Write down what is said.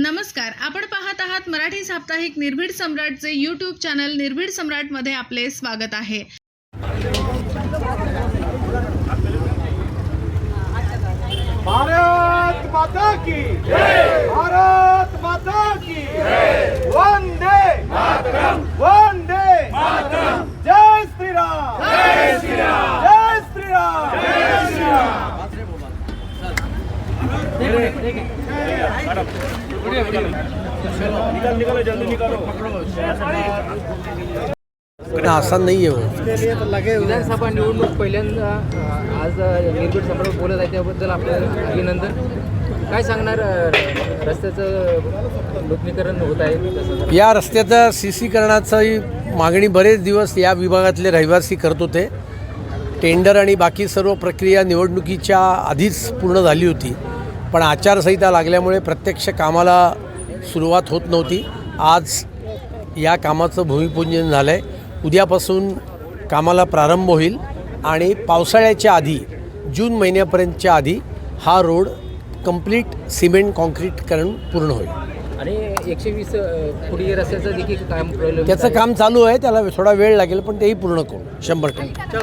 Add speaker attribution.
Speaker 1: नमस्कार आपण पाहत आहात मराठी साप्ताहिक निर्भीड सम्राटचे यूट्यूब चॅनल निर्भीड सम्राटमध्ये आपले स्वागत आहे.
Speaker 2: भारत माता की
Speaker 3: असा नाही आहे.
Speaker 4: विधानसभा निवडणूक पहिल्यांदा आज अ, निर्भीड सम्राट बोलत आहे त्याबद्दल आपलं अभिनंदन. काय सांगणार रस्त्याचं नूतनीकरण होत आहे
Speaker 3: या रस्त्याचा सी सी करण्याची मागणी बरेच दिवस या विभागातले रहिवासी करत होते. टेंडर आणि बाकी सर्व प्रक्रिया निवडणुकीच्या आधीच पूर्ण झाली होती. पण आचारसंहिता लागल्यामुळे प्रत्यक्ष कामाला सुरुवात होत नव्हती. आज या कामाचं भूमिपूजन झालं आहे उद्यापासून कामाला प्रारंभ होईल आणि पावसाळ्याच्या आधी जून महिन्यापर्यंतच्या आधी हा रोड कंप्लीट सिमेंट कॉन्क्रीटकरण पूर्ण होईल.
Speaker 4: आणि एकशे वीस फुटी रस्त्याचं देखील काम
Speaker 3: त्याचं. काम चालू आहे. त्याला थोडा वेळ लागेल पण तेही पूर्ण करू. शंभर टक्के.